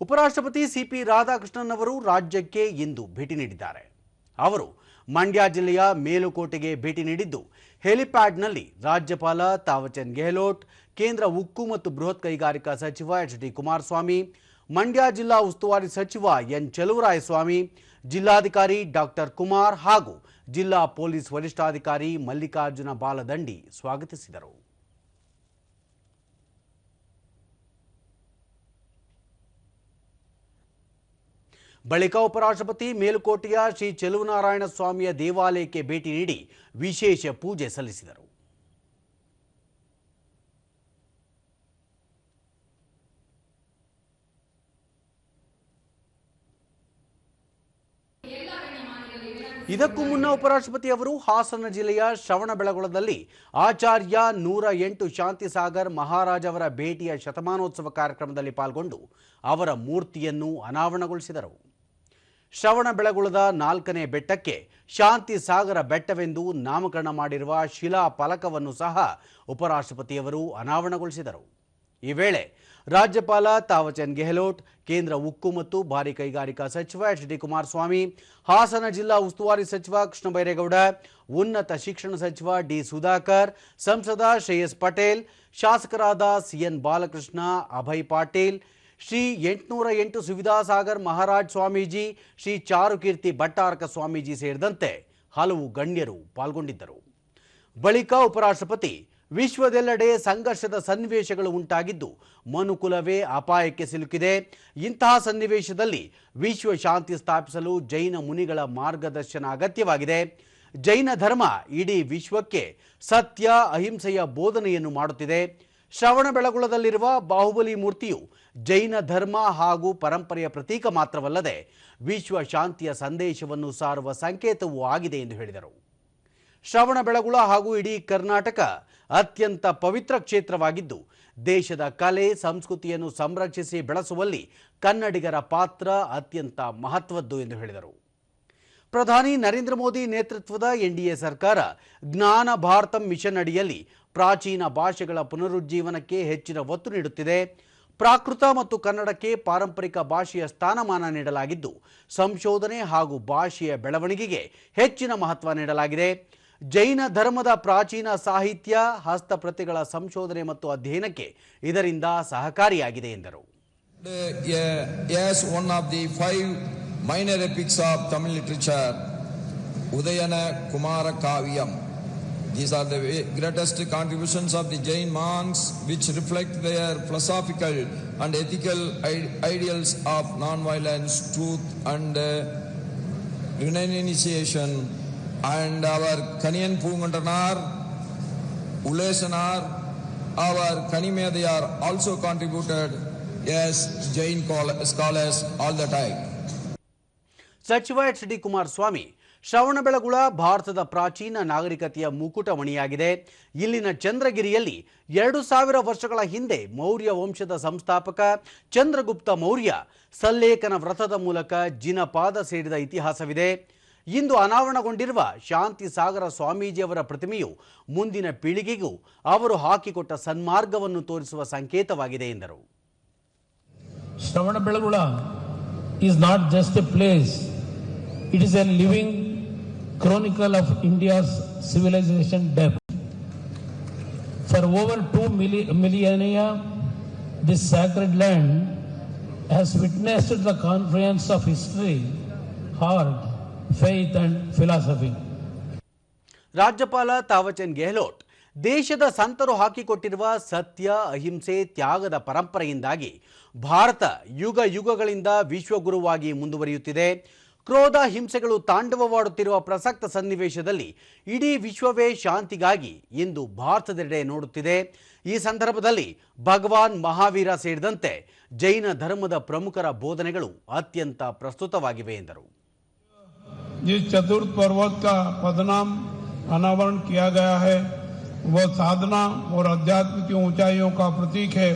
ಉಪರಾಷ್ಟ್ರಪತಿ ಸಿಪಿ ರಾಧಾಕೃಷ್ಣನ್ ಅವರು ರಾಜ್ಯಕ್ಕೆ ಇಂದು ಭೇಟಿ ನೀಡಿದ್ದಾರೆ. ಅವರು ಮಂಡ್ಯ ಜಿಲ್ಲೆಯ ಮೇಲುಕೋಟೆಗೆ ಭೇಟಿ ನೀಡಿದ್ದು, ಹೆಲಿಪ್ಯಾಡ್ನಲ್ಲಿ ರಾಜ್ಯಪಾಲ ತಾವಚಂದ್ ಗೆಹ್ಲೋಟ್, ಕೇಂದ್ರ ಉಕ್ಕು ಮತ್ತು ಬೃಹತ್ ಕೈಗಾರಿಕಾ ಸಚಿವ ಎಚ್ ಡಿ ಕುಮಾರಸ್ವಾಮಿ ಮಂಡ್ಯ ಜಿಲ್ಲಾ ಉಸ್ತುವಾರಿ ಸಚಿವ ಎನ್ ಚಲುವರಾಯಸ್ವಾಮಿ ಜಿಲ್ಲಾಧಿಕಾರಿ ಡಾಕ್ಟರ್ ಕುಮಾರ್ ಹಾಗೂ ಜಿಲ್ಲಾ ಪೊಲೀಸ್ ವರಿಷ್ಠಾಧಿಕಾರಿ ಮಲ್ಲಿಕಾರ್ಜುನ ಬಾಲದಂಡಿ ಸ್ವಾಗತಿಸಿದರು. ಬಳಿಕ ಉಪರಾಷ್ಟ್ರಪತಿ ಮೇಲುಕೋಟೆಯ ಶ್ರೀ ಚೆಲುವನಾರಾಯಣ ಸ್ವಾಮಿಯ ದೇವಾಲಯಕ್ಕೆ ಭೇಟಿ ನೀಡಿ ವಿಶೇಷ ಪೂಜೆ ಸಲ್ಲಿಸಿದರು. ಇದಕ್ಕೂ ಮುನ್ನ ಉಪರಾಷ್ಟ್ರಪತಿ ಅವರು ಹಾಸನ ಜಿಲ್ಲೆಯ ಶ್ರವಣಬೆಳಗೊಳದಲ್ಲಿ ಆಚಾರ್ಯ ನೂರ ಎಂಟು ಶಾಂತಿಸಾಗರ್ ಮಹಾರಾಜ್ ಅವರ ಭೇಟಿಯ ಶತಮಾನೋತ್ಸವ ಕಾರ್ಯಕ್ರಮದಲ್ಲಿ ಪಾಲ್ಗೊಂಡು ಅವರ ಮೂರ್ತಿಯನ್ನು ಅನಾವರಣಗೊಳಿಸಿದರು. ಶ್ರವಣಬೆಳಗೊಳದ ನಾಲ್ಕನೇ ಬೆಟ್ಟಕ್ಕೆ ಶಾಂತಿ ಸಾಗರ ಬೆಟ್ಟವೆಂದು ನಾಮಕರಣ ಮಾಡಿರುವ ಶಿಲಾ ಫಲಕವನ್ನು ಸಹ ಉಪರಾಷ್ಟ್ರಪತಿಯವರು ಅನಾವರಣಗೊಳಿಸಿದರು. ಈ ವೇಳೆ ರಾಜ್ಯಪಾಲ ತಾವಚಂದ್ ಗೆಹ್ಲೋಟ್, ಕೇಂದ್ರ ಉಕ್ಕು ಮತ್ತು ಭಾರಿ ಕೈಗಾರಿಕಾ ಸಚಿವ ಎಚ್ ಡಿ ಕುಮಾರಸ್ವಾಮಿ ಹಾಸನ ಜಿಲ್ಲಾ ಉಸ್ತುವಾರಿ ಸಚಿವ ಕೃಷ್ಣ ಬೈರೇಗೌಡ, ಉನ್ನತ ಶಿಕ್ಷಣ ಸಚಿವ ಡಿ ಸುಧಾಕರ್ ಸಂಸದ ಶ್ರೇಯಸ್ ಪಟೇಲ್, ಶಾಸಕರಾದ ಸಿಎನ್ ಬಾಲಕೃಷ್ಣ, ಅಭಯ್ ಪಾಟೀಲ್ ಶ್ರೀ ಎಂಟುನೂರ ಎಂಟು ಸುವಿಧಾಸಾಗರ್ ಮಹಾರಾಜ್ ಸ್ವಾಮೀಜಿ, ಶ್ರೀ ಚಾರುಕೀರ್ತಿ ಭಟ್ಟಾರಕ ಸ್ವಾಮೀಜಿ ಸೇರಿದಂತೆ ಹಲವು ಗಣ್ಯರು ಪಾಲ್ಗೊಂಡಿದ್ದರು. ಬಳಿಕ ಉಪರಾಷ್ಟ್ರಪತಿ ವಿಶ್ವದೆಲ್ಲೆಡೆ ಸಂಘರ್ಷದ ಸನ್ನಿವೇಶಗಳು ಉಂಟಾಗಿದ್ದು, ಮನುಕುಲವೇ ಅಪಾಯಕ್ಕೆ ಸಿಲುಕಿದೆ. ಇಂತಹ ಸನ್ನಿವೇಶದಲ್ಲಿ ವಿಶ್ವ ಶಾಂತಿ ಸ್ಥಾಪಿಸಲು ಜೈನ ಮುನಿಗಳ ಮಾರ್ಗದರ್ಶನ ಅಗತ್ಯವಾಗಿದೆ. ಜೈನ ಧರ್ಮ ಇಡೀ ವಿಶ್ವಕ್ಕೆ ಸತ್ಯ, ಅಹಿಂಸೆಯ ಬೋಧನೆಯನ್ನು ಮಾಡುತ್ತಿದೆ. ಶ್ರವಣಬೆಳಗೊಳದಲ್ಲಿರುವ ಬಾಹುಬಲಿ ಮೂರ್ತಿಯು ಜೈನ ಧರ್ಮ ಹಾಗೂ ಪರಂಪರೆಯ ಪ್ರತೀಕ ಮಾತ್ರವಲ್ಲದೆ ವಿಶ್ವ ಶಾಂತಿಯ ಸಂದೇಶವನ್ನು ಸಾರುವ ಸಂಕೇತವೂ ಆಗಿದೆ ಎಂದು ಹೇಳಿದರು. ಶ್ರವಣಬೆಳಗೊಳ ಹಾಗೂ ಇಡೀ ಕರ್ನಾಟಕ ಅತ್ಯಂತ ಪವಿತ್ರ ಕ್ಷೇತ್ರವಾಗಿದ್ದು, ದೇಶದ ಕಲೆ, ಸಂಸ್ಕೃತಿಯನ್ನು ಸಂರಕ್ಷಿಸಿ ಬೆಳೆಸುವಲ್ಲಿ ಕನ್ನಡಿಗರ ಪಾತ್ರ ಅತ್ಯಂತ ಮಹತ್ವದ್ದು ಎಂದು ಹೇಳಿದರು. ಪ್ರಧಾನಿ ನರೇಂದ್ರ ಮೋದಿ ನೇತೃತ್ವದ ಎನ್ಡಿಎ ಸರ್ಕಾರ ಜ್ಞಾನ ಭಾರತಂ ಮಿಷನ್ ಅಡಿಯಲ್ಲಿ ಪ್ರಾಚೀನ ಭಾಷೆಗಳ ಪುನರುಜ್ಜೀವನಕ್ಕೆ ಹೆಚ್ಚಿನ ಒತ್ತು ನೀಡುತ್ತಿದೆ. ಪ್ರಾಕೃತ ಮತ್ತು ಕನ್ನಡಕ್ಕೆ ಪಾರಂಪರಿಕ ಭಾಷೆಯ ಸ್ಥಾನಮಾನ ನೀಡಲಾಗಿದ್ದು, ಸಂಶೋಧನೆ ಹಾಗೂ ಭಾಷೆಯ ಬೆಳವಣಿಗೆಗೆ ಹೆಚ್ಚಿನ ಮಹತ್ವ ನೀಡಲಾಗಿದೆ. ಜೈನ ಧರ್ಮದ ಪ್ರಾಚೀನ ಸಾಹಿತ್ಯ, ಹಸ್ತಪ್ರತಿಗಳ ಸಂಶೋಧನೆ ಮತ್ತು ಅಧ್ಯಯನಕ್ಕೆ ಇದರಿಂದ ಸಹಕಾರಿಯಾಗಿದೆ ಎಂದರು. Minor epics of Tamil literature, Udayana Kumara Kavyam. These are the greatest contributions of the Jain monks, which reflect their philosophical and ethical ideals of non-violence, truth, and uh, renunciation. And our Kaniyan Pungandanar, Ulesanar, our Kanimedayar also contributed as Jain scholars all the time. ಸಚಿವ H D Kumaraswamy Shravanabelagola ಭಾರತದ ಪ್ರಾಚೀನ ನಾಗರಿಕತೆಯ ಮುಕುಟಮಣಿಯಾಗಿದೆ. ಇಲ್ಲಿನ ಚಂದ್ರಗಿರಿಯಲ್ಲಿ ಎರಡು ಸಾವಿರ ವರ್ಷಗಳ ಹಿಂದೆ ಮೌರ್ಯ ವಂಶದ ಸಂಸ್ಥಾಪಕ ಚಂದ್ರಗುಪ್ತ ಮೌರ್ಯ ಸಲ್ಲೇಖನ ವ್ರತದ ಮೂಲಕ ಜಿನಪಾದ ಸೇರಿದ ಇತಿಹಾಸವಿದೆ. ಇಂದು ಅನಾವರಣಗೊಂಡಿರುವ ಶಾಂತಿ ಸಾಗರ ಸ್ವಾಮೀಜಿಯವರ ಪ್ರತಿಮೆಯು ಮುಂದಿನ ಪೀಳಿಗೆಗೂ ಅವರು ಹಾಕಿಕೊಟ್ಟ ಸನ್ಮಾರ್ಗವನ್ನು ತೋರಿಸುವ ಸಂಕೇತವಾಗಿದೆ, ಎಂದರು. Shravanabelagola is not just a place it is a living chronicle of India's civilization depth. For over two milli- millennia, this sacred land has witnessed the confluence of history, art, faith, and philosophy. ರಾಜ್ಯಪಾಲ ತಾವಚಂದ್ ಗೆಹ್ಲೋಟ್ ದೇಶದ ಸಂತರು ಹಾಕಿಕೊಟ್ಟಿರುವ ಸತ್ಯ ಅಹಿಂಸೆ ತ್ಯಾಗದ ಪರಂಪರೆಯಿಂದಾಗಿ ಭಾರತ ಯುಗ ಯುಗಗಳಿಂದ ವಿಶ್ವಗುರುವಾಗಿ ಮುಂದುವರಿಯುತ್ತಿದೆ ಕ್ರೋಧ ಹಿಂಸೆಗಳು ತಾಂಡವವಾಡುತ್ತಿರುವ ಪ್ರಸಕ್ತ ಸನ್ನಿವೇಶದಲ್ಲಿ ಇಡೀ ವಿಶ್ವವೇ ಶಾಂತಿಗಾಗಿ ಇಂದು ಭಾರತದೆಡೆ ನೋಡುತ್ತಿದೆ ಈ ಸಂದರ್ಭದಲ್ಲಿ ಭಗವಾನ್ ಮಹಾವೀರ ಸೇರಿದಂತೆ ಜೈನ ಧರ್ಮದ ಪ್ರಮುಖರ ಬೋಧನೆಗಳು ಅತ್ಯಂತ ಪ್ರಸ್ತುತವಾಗಿವೆ ಎಂದರು जिस चतुर्थ पर्वत का पदनाम अनावरण किया गया है वह साधना और अध्यात्म की ऊंचाइयों का प्रतीक है